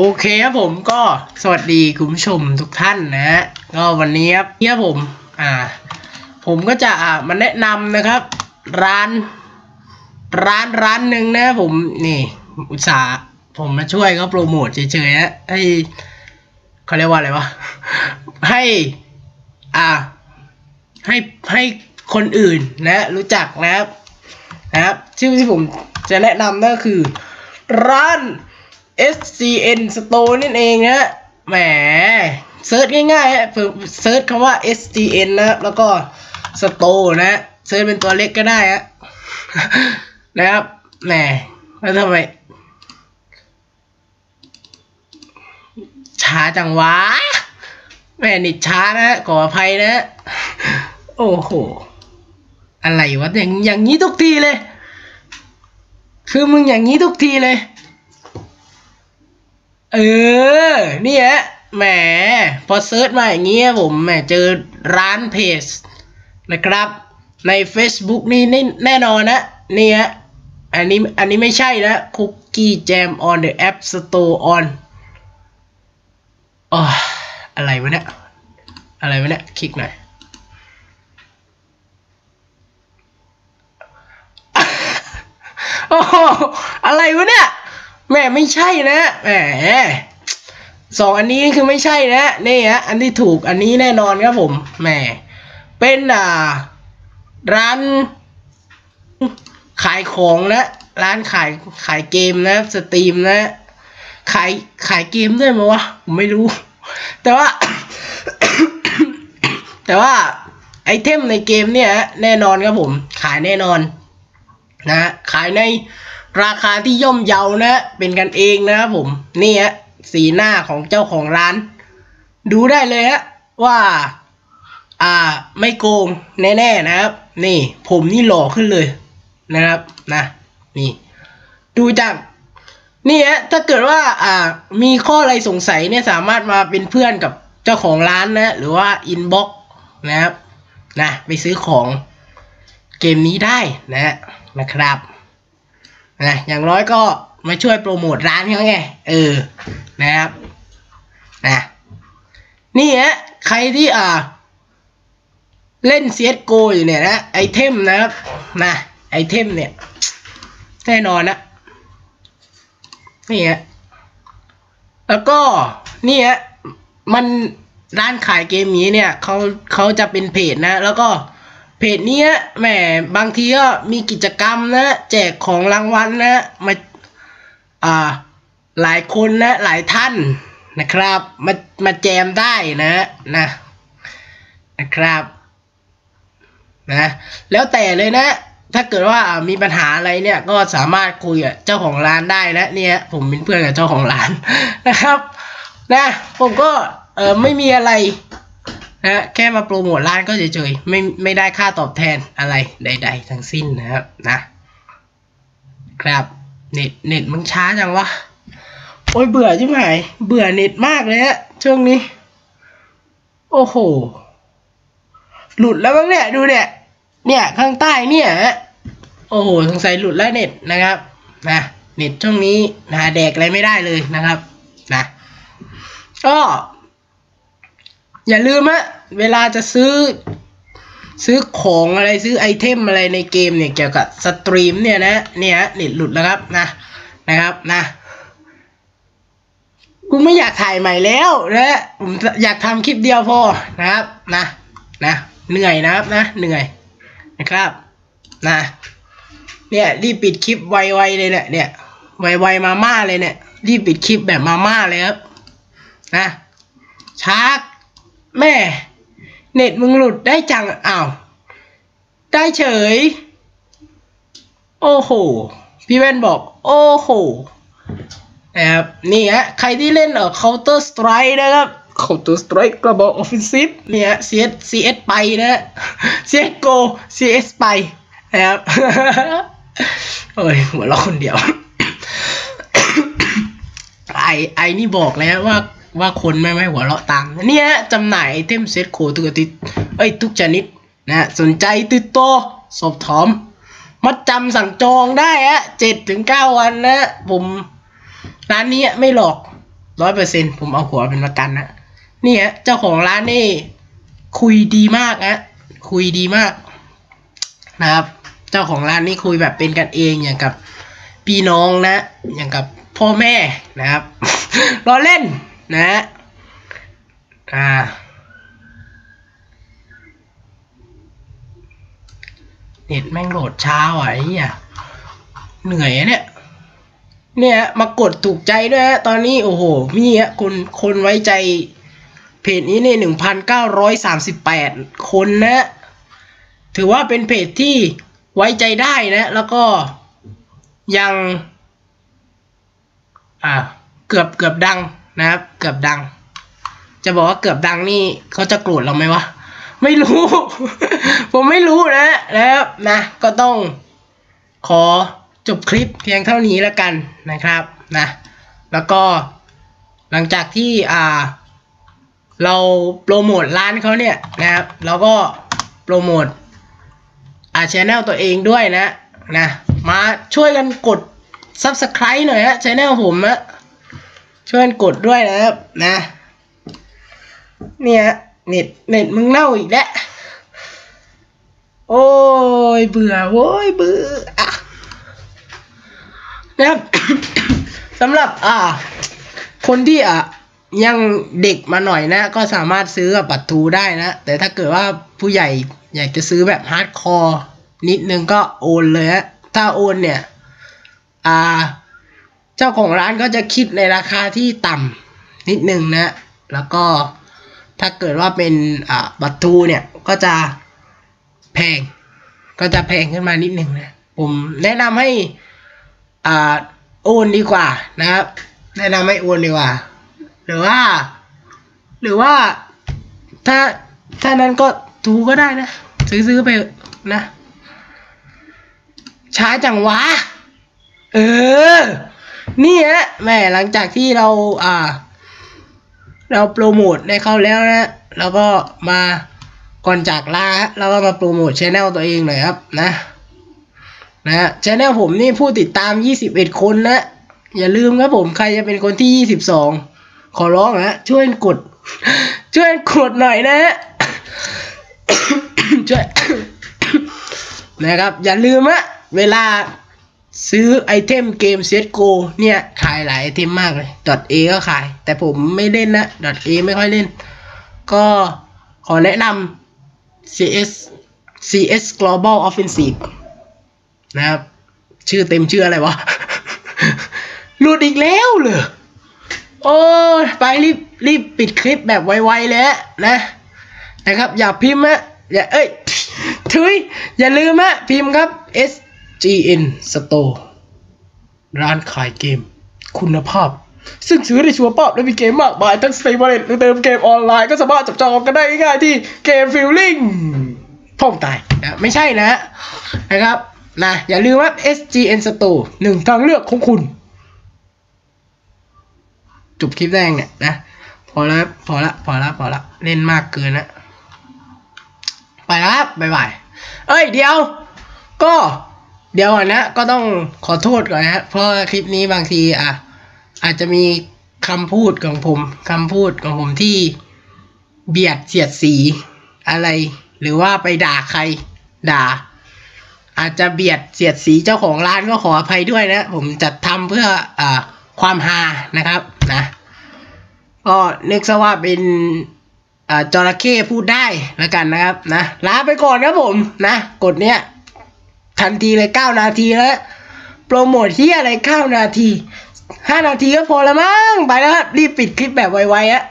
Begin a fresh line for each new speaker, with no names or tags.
โอเคครับผมก็สวัสดีคุณผู้ชมทุกท่านนะฮะก็วันนี้ครับเนี่ยผม อ่า ผมก็จะอ่ามาแนะนำนะครับ ร้าน ร้านร้านหนึ่งนะผมนี่อุตส่าห์ผมมาช่วยเขาโปรโมทเฉยๆนะให้เขาเรียกว่าอะไรวะให้ อ่า ให้ให้คนอื่นนะ รู้จักนะครับ นะครับ ชื่อที่ผมจะแนะนำนั่นก็คือ ร้าน SCN Store นั่นเองนะแหมเซิร์ชง่ายๆฮะเซิร์ชคำว่า SCN นะแล้วก็ Store นะเซิร์ชเป็นตัวเล็กก็ได้ฮะนะครับแหมแล้วทำไมช้าจังวะแหม่นิดช้านะขออภัยนะ โอ้โห อะไรวะอย่างอย่างนี้ทุกทีเลย คือมึงอย่างนี้ทุกทีเลย เออ นี่ฮะแหม พอเซิร์ชมาอย่างนี้ผมแหมเจอร้านเพจนะครับ ใน Facebook นี่นี่แน่นอนนะนี่ฮะอันนี้อันนี้ไม่ใช่นะ Cookie Jam on the App Store on อ๋ออะไรวะเนี่ย อะไรวะเนี่ย คลิกหน่อยโอ้โหอะไรวะเนี่ย แม่ไม่ใช่นะแหมสองอันนี้คือไม่ใช่นะนี่ฮะอันที่ถูกอันนี้แน่นอนครับผมแหมเป็นอ่าร้านขายของนะ ร้านขายขายเกมนะสตรีมนะ ขายขายเกมด้วยมั้วะผมไม่รู้ แต่ว่า แต่ว่าไอเทมในเกมเนี่ยแน่นอนครับผม ขายแน่นอน นะขายใน ราคาที่ย่อมเยานะ เป็นกันเองนะครับผม นี่ฮะสีหน้าของเจ้าของร้าน ดูได้เลยฮะว่า อ่าไม่โกงแน่ๆนะครับ นี่ ผมนี่หล่อขึ้นเลยนะครับนะนี่ดูจากนี่ฮะถ้าเกิดว่าอ่ามีข้ออะไรสงสัยเนี่ยสามารถมาเป็นเพื่อนกับเจ้าของร้านนะ หรือว่าอินบ็อกนะครับนะไปซื้อของเกมนี้ได้นะนะครับ นะอย่างน้อยก็มาช่วยโปรโมทร้านเขาไงเออนะครับนะนี่ฮะใครที่อ่าเล่น CSGO อยู่เนี่ยนะไอเทมนะครับนะไอเทมเนี่ยแน่นอนนะนี่ฮะแล้วก็นี่ฮะมันร้านขายเกมนี้เนี่ยเขาเขาจะเป็นเพจนะ แล้วก็ เพจนี้แหมบางทีก็มีกิจกรรมนะ แจกของรางวัลนะมาอ่าหลายคนนะหลายท่านนะครับมามาแจมได้นะนะนะครับนะแล้วแต่เลยนะ ถ้าเกิดว่ามีปัญหาอะไรเนี่ยก็สามารถคุยกับเจ้าของร้านได้นะเนี่ยผมเป็นเพื่อนกับเจ้าของร้านนะครับนะผมก็เออไม่มีอะไร นะแค่มาโปรโมทร้านก็เฉยๆไม่ไม่ได้ค่าตอบแทนอะไรใด ๆ ทั้งสิ้นนะครับนะครับเน็ตเน็ตมันช้าจังวะโอ้ยเบื่อใช่ไหมเบื่อเน็ตมากเลยฮะช่วงนี้ โอ้โห หลุดแล้วมั้งเนี่ยดูเนี่ยเนี่ยข้างใต้เนี่ยฮะโอ้โหสงสัยหลุดแล้วเน็ตนะครับนะเน็ตช่วงนี้นะแดกอะไรไม่ได้เลยนะครับ นะก็ อย่าลืมฮะเวลาจะซื้อซื้อของอะไรซื้อไอเทมอะไรในเกมเนี่ยเกี่ยวกับสตรีมเนี่ยนะเนี่ยเน็ตหลุดแล้วครับนะนะครับนะกูไม่อยากถ่ายใหม่แล้วนะผมอยากทำคลิปเดียวพอนะครับนะนะเหนื่อยนะครับนะเหนื่อยนะครับนะเนี่ยรีบปิดคลิปไวๆเลยเนี่ยเนี่ยไวๆมาม่าเลยเนี่ยรีบปิดคลิปแบบมาม่าเลยครับนะช้า แม่ เน็ตมึงหลุดได้จังอ้าว ได้เฉย โอ้โห พี่แว่นบอก โอ้โหนะครับนี่ฮะใครที่เล่นเอ่อ Counter Strike นะครับ Counter Strike กระบอก Offensive เนี่ย CS CS ไปนะ CS Go CS ไปนะครับโอ้ยหัวเราะคนเดียว ไอไอนี่บอกแล้วว่า ว่าคนไม่ไม่หัวเราะตามเนี่ยจำหน่ายไอเทมเซ็ตโคทุกอาทิเอ้ยทุกชนิดนะสนใจติดต่อสอบถามมัดจำสั่งจองได้ฮะเจ็ดถึงเก้าวันนะผมร้านนี้ไม่หลอกร้อยเปอร์เซ็นผมเอาหัวเป็นประกันนะนี่ฮะเจ้าของร้านนี่คุยดีมากนะคุยดีมากนะครับ เจ้าของร้านนี่คุยแบบเป็นกันเองอย่างกับพี่น้องนะ อย่างกับพ่อแม่นะครับรอเล่น นะฮะอ่าเน็ตแม่งโหลดช้าว่ะไอ้เหี้ยเหนื่อยอะเนี่ย เนี่ยมากดถูกใจด้วยฮะตอนนี้ โอ้โหมีฮะคนคนไว้ใจ เพจนี้เนี่ยหนึ่งพันเก้าร้อยสามสิบแปดคนนะ ถือว่าเป็นเพจที่ไว้ใจได้นะ แล้วก็ยัง อ่า เกือบเกือบดัง นะครับ เกือบดัง จะบอกว่าเกือบดังนี่เขาจะโกรธเราไหมวะ ไม่รู้ ผมไม่รู้นะนะครับนะก็ต้องขอจบคลิปเพียงเท่านี้แล้วกันนะครับนะ แล้วก็หลังจากที่อ่า เราโปรโมทร้านเขาเนี่ยนะครับเราก็โปรโมทอ่าชแนลตัวเองด้วยนะนะ มาช่วยกันกด Subscribe หน่อยฮะชแนลผมนะ ช่วยกันกดด้วยนะครับนะ เนี่ยเน็ตเน็ตมึงเน่าอีกแล้วโอ้ยเบื่อโว้ยเบื่ออะนะครับสำหรับอ่า คนที่อะยังเด็กมาหน่อยนะ ก็สามารถซื้อกับบัตทูได้นะ แต่ถ้าเกิดว่าผู้ใหญ่อยากจะซื้อแบบฮาร์ดคอร์นิดนึงก็โอนเลยฮะถ้าโอนเนี่ย อ่า เจ้าของร้านก็จะคิดในราคาที่ต่ำนิดนึงนะ แล้วก็ถ้าเกิดว่าเป็นอ่าบัตรทูเนี่ยก็จะแพง ก็จะแพงขึ้นมานิดนึงนะ ผมแนะนำให้อ่าโอนดีกว่านะครับ แนะนำให้โอนดีกว่า หรือว่า หรือว่าถ้าถ้านั้นก็ทูก็ได้นะ ซื้อซื้อไปนะช้าจังวะ เออ นี่ฮะแม่หลังจากที่เราอ่า เราโปรโมทได้เข้าแล้วนะ แล้วก็มาก่อนจากลาฮะเราก็มาโปรโมทช anel ตัวเองหน่อยครับนะนะฮะช anel ผมนี่ผู้ติดตาม 21 คนนะ อย่าลืมครับผมใครจะเป็นคนที่ 22 ขอร้องนะช่วยกด ช่วยกดหน่อยนะฮะช่วยนะครับ อย่าลืมอะเวลา ซื้อไอเทมเกม CSGO เนี่ย ขายหลายไอเทมมากเลย .a ก็ขาย แต่ผมไม่เล่นนะ .a ไม่ค่อยเล่น ก็ขอแนะนำ CS CS Global Offensive นะครับ ชื่อเต็มชื่ออะไรวะหลุดอีกแล้วเหรอโอ้ไปรีบรีบปิดคลิปแบบไวๆเลยนะ นะครับ อย่าพิมพ์อะอย่าเอ้ยทุยอย่าลืมอะพิมพ์ครับ S GN Store ร้านขายเกม คุณภาพ ซึ่งซื้อได้ชัวร์ป๊อบและมีเกมมากมายทั้งสตรีมเมอร์หรือเติมเกมออนไลน์ก็สามารถจับจองกันได้ง่ายที่เกมฟิลลิ่งพ่องตายนะไม่ใช่นะนะครับนะอย่าลืมว่า SGN Store หนึ่งทางเลือกของคุณจบคลิปแรกเนี่ยนะพอแล้วพอละพอละพอละเล่นมากเกินนะไปแล้วบบ๊ายบาย เอ้ยเดี๋ยว ก็ เดี๋ยวก่อนนะก็ต้องขอโทษก่อนนะ เพราะคลิปนี้บางทีอะอาจจะมีคำพูดของผมคำพูดของผมที่เบียดเสียดสีอะไร หรือว่าไปด่าใครด่า อาจจะเบียดเสียดสีเจ้าของร้านก็ขออภัยด้วยนะ ผมจัดทำเพื่ออ่าความฮานะครับนะก็นึกซะว่าเป็นอ่าจระเข้พูดได้แล้วกันนะครับนะลาไปก่อนครับผมนะกดเนี้ย ทันทีเลยเก้านาทีแล้วโปรโมทที่อะไรเก้านาทีห้านาทีก็พอละมั้งไปแล้วครับรีบปิดคลิปแบบไวๆอะ